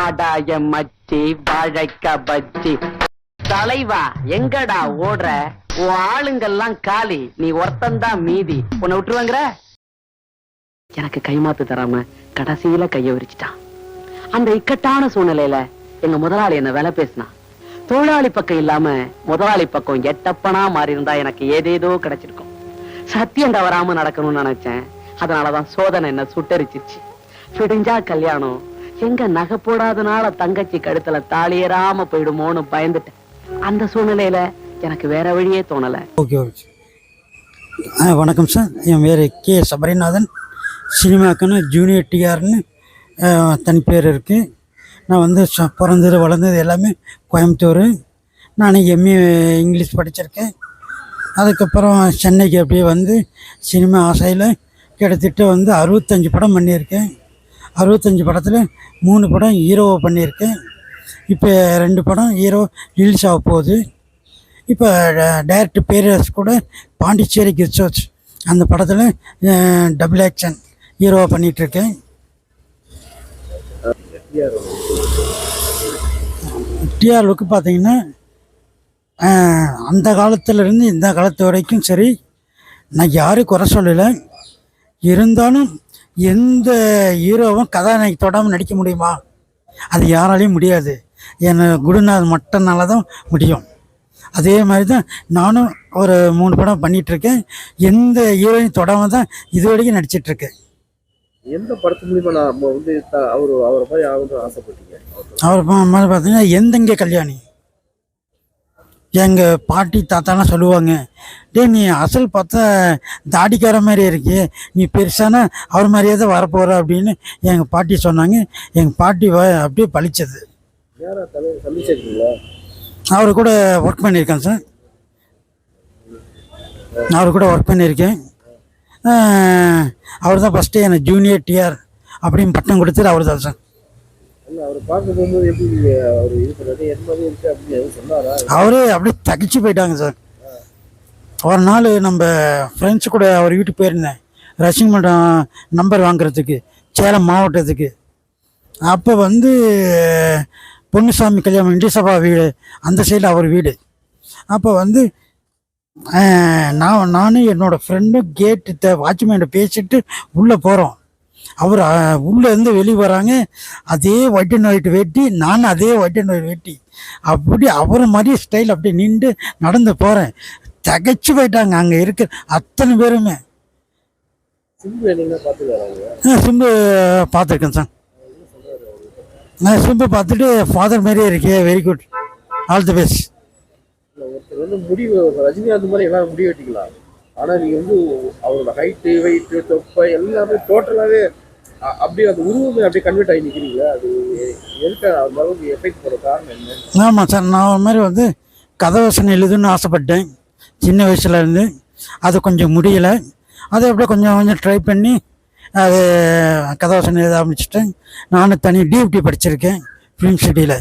வாடா மச்சி வாழைக்க பச்சி தலைவா எங்கடா ஓடுற? உன் ஆளுங்கெல்லாம் காலி. நீ ஒருத்தந்தான் மீதி. உன்னை விட்டுருவாங்கிற? எனக்கு கைமாத்து தராம கடைசியில கைய விரிச்சிட்டான். அந்த இக்கட்டான சூழ்நிலையில எங்க முதலாளி என்ன வேலை பேசினான் தொழிலாளி பக்கம் இல்லாம முதலாளி பக்கம் எட்டப்பனா மாறி இருந்தா எனக்கு ஏதேதோ கிடைச்சிருக்கும். சத்தியம் தவறாம நடக்கணும்னு நினைச்சேன். அதனாலதான் சோதனை என்ன சுட்டரிச்சிருச்சு. விடிஞ்சா கல்யாணம் எங்க நகை போடாதனால தங்கச்சி கழுத்துல தாளியராம போயிடுமோன்னு பயந்துட்டேன். அந்த சூழ்நிலையில எனக்கு வேற வழியே தோணல. Okay okay. ஆ வணக்கம் சார். என் பேர் கே. சபரிநாதன். சினிமாக்குன்னு ஜூனியர் டிஆர்னு தனி பேர் இருக்குது நான் வந்து ச- பிறந்தது வளர்ந்தது எல்லாமே கோயம்புத்தூர். நான் எம்ஏ இங்கிலீஷ் படிச்சிருக்கேன். அதுக்கப்புறம் சென்னைக்கு அப்படியே வந்து சினிமா ஆசையில் கிட்டத்தட்ட வந்து அறுபத்தஞ்சு படம் பண்ணியிருக்கேன். அறுபத்தஞ்சு படத்தில் மூணு படம் ஹீரோவை பண்ணியிருக்கேன் இப்போ ரெண்டு படம் ஹீரோ ரிலீஸ் ஆக போகுது. இப்போ டைரக்டர் பேரஸ் கூட பாண்டிச்சேரி கிறிஸ்டோஸ் அந்த படத்தில் டபுள் ஆக்ஷன் ஹீரோவாக பண்ணிகிட்ருக்கேன் டிஆர் லுக்கு பார்த்தீங்கன்னா அந்த காலத்துலேருந்து இந்த காலத்து வரைக்கும் சரி நான் யாரும் குறை சொல்லலை. இருந்தாலும் எந்த ஹீரோவும் கதாநாயகி தொடாமல் நடிக்க முடியுமா? அது யாராலையும் முடியாது. என்னை குருநாத் மட்டும்னால தான் முடியும். அதே மாதிரி தான் நானும் ஒரு மூணு படம் பண்ணிகிட்ருக்கேன் எந்த ஹீரோயின் தொடாமல் தான் இது வரைக்கும் நடிச்சிட்ருக்கேன் எந்த படத்து மூலியமா நான் வந்து அவரு அவரை மாதிரி ஆகணும்னு ஆசைப்பட்டீங்க? அவர் மாதிரி பார்த்தீங்கன்னா எந்தெங்கே கல்யாணி? எங்கள் பாட்டி தாத்தாலாம் சொல்லுவாங்க டேய் நீ அசல் பார்த்தா தாடிக்கார மாதிரி இருக்கு. நீ பெருசானா அவர் மாதிரியே தான் வரப்போகிற அப்படின்னு எங்கள் பாட்டி சொன்னாங்க. எங்கள் பாட்டி அப்படியே பழிச்சது. அவர் கூட ஒர்க் பண்ணியிருக்கேன் சார் அவர் கூட ஒர்க் பண்ணியிருக்கேன். அவர் தான் ஃபஸ்ட்டு எனக்கு ஜூனியர் டிஆர் அப்படின்னு பட்டம் கொடுத்தது அவர் தான் சார் அவர் அவர் அவரே அப்படியே தகிச்சு போயிட்டாங்க சார். ஒரு நாள் நம்ம ஃப்ரெண்ட்ஸ் கூட அவர் வீட்டுக்கு போயிருந்தேன். ரசிங் மன்றம் நம்பர் வாங்குறதுக்கு சேலம் மாவட்டத்துக்கு. அப்போ வந்து பொன்னுசாமி கல்யாணம் இண்டிசபா வீடு அந்த சைடில் அவர் வீடு. அப்போ வந்து நான் நானும் என்னோடய ஃப்ரெண்டும் கேட்டு வாட்ச்மேன்ட்ட பேசிட்டு உள்ளே போகிறோம் அவர் உள்ளே இருந்து வெளியே வராங்க. அதே ஒயிட் அண்ட் ஒயிட் வெட்டி நானும் அதே ஒயிட் அண்ட் ஒயிட் வெட்டி. அப்படி அவர் மாதிரி ஸ்டைல் அப்படி நின்று நடந்து போகிறேன் தகைச்சு போயிட்டாங்க அங்கே இருக்க அத்தனை பேருமே. சிம்பு நான் பார்த்துருக்கேன் சார். நான் சிம்பு பார்த்துட்டு ஃபாதர் மாதிரியே இருக்கே very good all the best ஒருத்தர் வந்து முடி ரஜினிகாந்த் மாதிரி எல்லாரும் முடி வெட்டிக்கலாம். ஆனா நீங்க வந்து அவரோட ஹைட்டு வெயிட்டு தொப்பை எல்லாமே டோட்டலாவே அ- அப்படியே அந்த உருவமே அப்படியே கன்வெர்ட் ஆகி நிக்கிறீங்களா? அது எதுக்கு அந்த அளவுக்கு எஃபெக்ட் போட காரணம் என்ன? ஆமாம் சார் நான் ஒரு மாதிரி வந்து கதவசனம் எழுதுன்னு ஆசைப்பட்டேன். சின்ன வயசுல இருந்து. அது கொஞ்சம் முடியலை. அதை அப்படியே கொஞ்சம் கொஞ்சம் ட்ரை பண்ணி அது கதவசனம் எழுத ஆரம்பிச்சிட்டேன். நானும் தனி டியூட்டி படிச்சிருக்கேன் ஃபிலிம் சிட்டியில்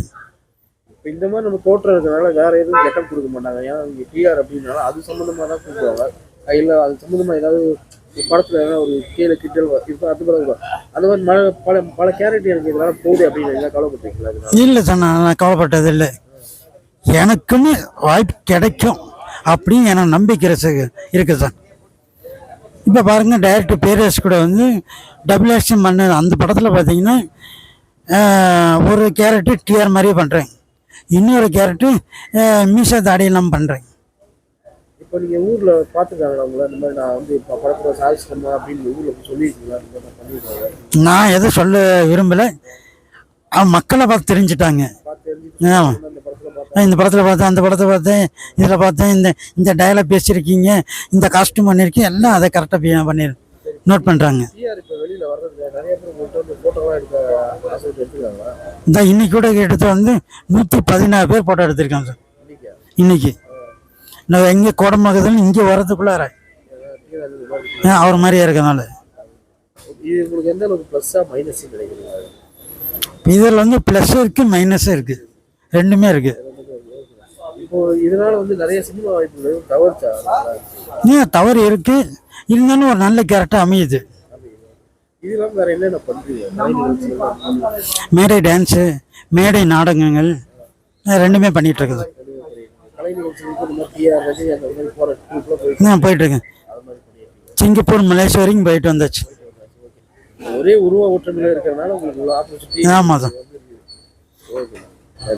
இப்ப இந்த மாதிரி நம்ம தோற்றம் இருக்கனால வேற எதுவும் கெட்டப் கொடுக்க மாட்டாங்க. ஏன்னா இங்க டிஆர் அப்படின்னால அது சம்பந்தமா தான் கூப்பிடுவாங்க. இல்லை அது சம்மந்தமாக ஏதாவது ஒரு படத்தில் ஏதாவது ஒரு கீழே கிட்டல் இருக்கும் அது மாதிரி அந்த மாதிரி மழை பல பல கேரக்டர் எனக்கு இதெல்லாம் போகுது அப்படின்னு எல்லாம் கவலைப்பட்டீங்களா இல்லை சார் நான் நான் கவலைப்பட்டது இல்லை. எனக்குன்னு வாய்ப்பு கிடைக்கும் அப்படின்னு எனக்கு நம்பிக்கை இருக்குது சார் இப்போ பாருங்கள் டைரக்டர் பேரரசு கூட வந்து டபுள் ஆக்ஷன் பண்ண அந்த படத்தில் பார்த்தீங்கன்னா ஒரு கேரக்டர் டிஆர் மாதிரியே பண்ணுறேன் இன்னொரு கேரக்டர் மீசா தாடியெல்லாம் பண்ணுறேன் இப்போ நீங்க ஊர்ல பாத்துக்காங்களா உங்களை? இந்த மாதிரி நான் வந்து இப்போ படத்துல சாதிச்சிட்டோமா அப்படின்னு ஊர்ல சொல்லியிருக்கீங்களா நான் எதுவும் சொல்ல விரும்பலை. அவன் மக்களை பார்த்து தெரிஞ்சுட்டாங்க. ஆமாம் இந்த படத்தில் பார்த்தேன் அந்த படத்தை பார்த்தேன் இதில் பார்த்தேன் இந்த இந்த டயலாக் பேசியிருக்கீங்க இந்த காஸ்டியூம் பண்ணியிருக்கீங்க எல்லாம் அதை கரெக்டாக பண்ணிரு நோட் பண்ணுறாங்க இந்த இன்னைக்கு கூட எடுத்து வந்து நூற்றி பதினாறு பேர் ஃபோட்டோ எடுத்திருக்காங்க சார். இன்னைக்கு. நான் எங்கே குடமாகுதுன்னு இங்கே வரதுக்குள்ளார அவர் மாதிரியே இருக்கனால இதில் வந்து ப்ளஸ்ஸும் இருக்குது மைனஸும் இருக்குது ரெண்டுமே இருக்குது இப்போ இதனால வந்து நிறைய தவறு ஏன் தவறு இருக்குது இருந்தாலும் ஒரு நல்ல கேரக்டர் அமையுது. மேடை டான்ஸு மேடை நாடகங்கள் ரெண்டுமே பண்ணிகிட்டு இருக்குது. நான் போயிட்டுருக்கேன். சிங்கப்பூர் மலேசியா வரைக்கும் போயிட்டு வந்தாச்சு. ஒரே உருவ ஓட்டமில் இருக்கிறதுனால உங்களுக்கு ஆமாம் சார்